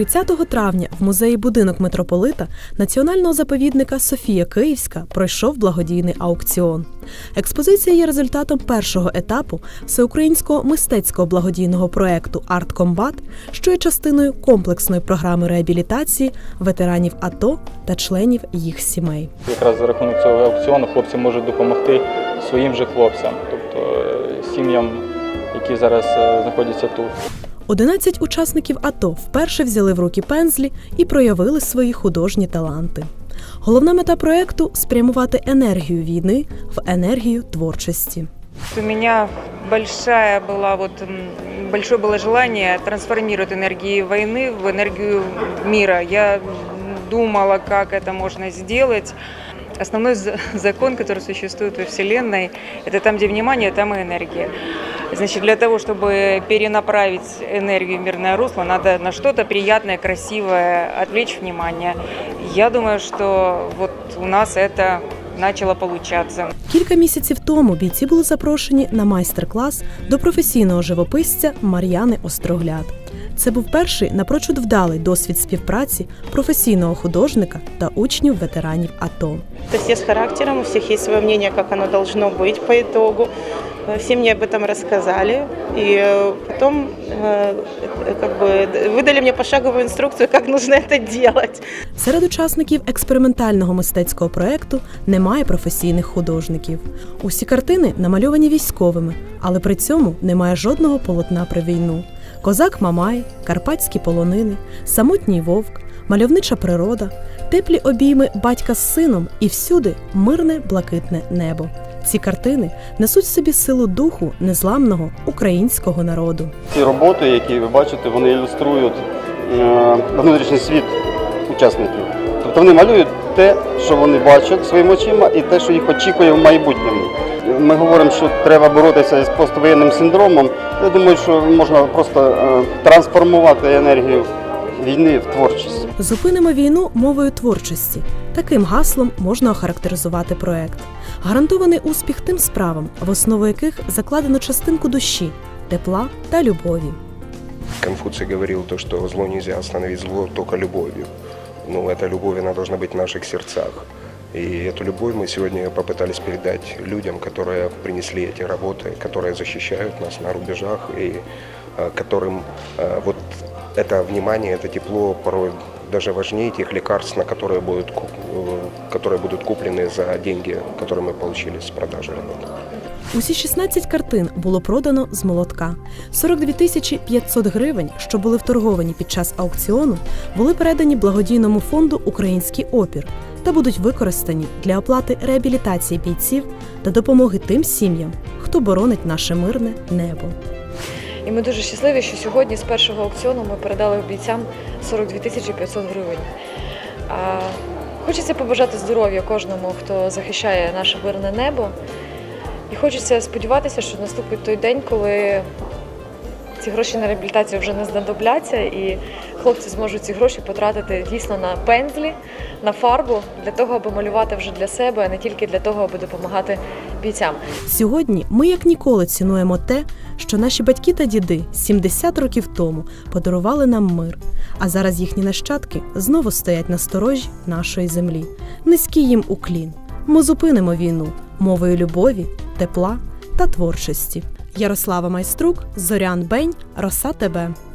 30 травня в музеї будинок митрополита національного заповідника Софія Київська пройшов благодійний аукціон. Експозиція є результатом першого етапу всеукраїнського мистецького благодійного проекту «Арткомбат», що є частиною комплексної програми реабілітації ветеранів АТО та членів їх сімей. Якраз за рахунок цього аукціону хлопці можуть допомогти своїм же хлопцям, тобто е, сім'ям, які зараз е, знаходяться тут. 11 учасників АТО вперше взяли в руки пензлі і проявили свої художні таланти. Головна мета проекту спрямувати енергію війни в енергію творчості. У меня большая была вот м, большое было желание трансформировать энергии войны в энергию мира. Я думала, как это можно сделать. Основной за- закон, который существует во Вселенной, это там, где внимание, там и энергия. Значит, для того, чтобы перенаправить энергию в мирное русло, надо на что-то приятное, красивое отвлечь внимание. Я думаю, что вот у нас это начало получаться. Кілька місяців тому бійці були запрошені на майстер-клас до професійного живописця Мар'яни Острогляд. Це був перший напрочуд вдалий досвід співпраці професійного художника та учнів ветеранів АТО. Это все с характером, у всех есть свое мнение, как оно должно быть по итогу. Э, Все мне об этом рассказали. И э, потом э, э, как бы д- выдали мне пошаговую инструкцию, как нужно это делать. Серед учасників експериментального мистецького проекту немає професійних художників. Усі картини намальовані військовими, але при цьому немає жодного полотна про війну. Козак Мамай, Карпатські полонини, самотній вовк, мальовнича природа, теплі обійми батька з сином і всюди мирне блакитне небо. Ці картини несуть в собі силу духу незламного українського народу. Ці роботи, які ви бачите, вони ілюструють е, внутрішній світ учасників. Тобто вони малюють те, що вони бачать своїми очима, і те, що їх очікує в майбутньому. Ми говоримо, що треба боротися з поствоєнним синдромом. Я думаю, що можна просто е, трансформувати енергію війни в творчість. Зупинимо війну мовою творчості. Таким гаслом можна охарактеризувати проект. Гарантований успіх тим справам, в основу яких закладено частинку душі, тепла та любові. Конфуций говорил то, что зло нельзя остановить зло только любовью. Ну, эта любовь, она должна быть в наших сердцах. И эту любовь мы сегодня попытались передать людям, которые принесли эти работы, которые защищают нас на рубежах и э, которым э, вот это внимание, это тепло порой даже важнее тех лекарств, на которые будут, ку- э, которые будут куплены за деньги, которые мы получили с продажи работ. Усі 16 картин було продано з молотка. 42 тисячі 500 гривень, що були вторговані під час аукціону, були передані благодійному фонду Український опір та будуть використані для оплати реабілітації бійців та допомоги тим сім'ям, хто боронить наше мирне небо. І ми дуже щасливі, що сьогодні з першого аукціону ми передали бійцям 42 тисячі 500 гривень. Хочеться побажати здоров'я кожному, хто захищає наше мирне небо. І хочеться сподіватися, що наступить той день, коли ці гроші на реабілітацію вже не знадобляться, і хлопці зможуть ці гроші потратити дійсно на пензлі, на фарбу для того, аби малювати вже для себе, а не тільки для того, аби допомагати бійцям. Сьогодні ми як ніколи цінуємо те, що наші батьки та діди 70 років тому подарували нам мир, а зараз їхні нащадки знову стоять на сторожі нашої землі. Низький їм уклін. Ми зупинимо війну мовою любові, тепла та творчості. Ярослава Майструк, Зорян Бень, Роса ТБ.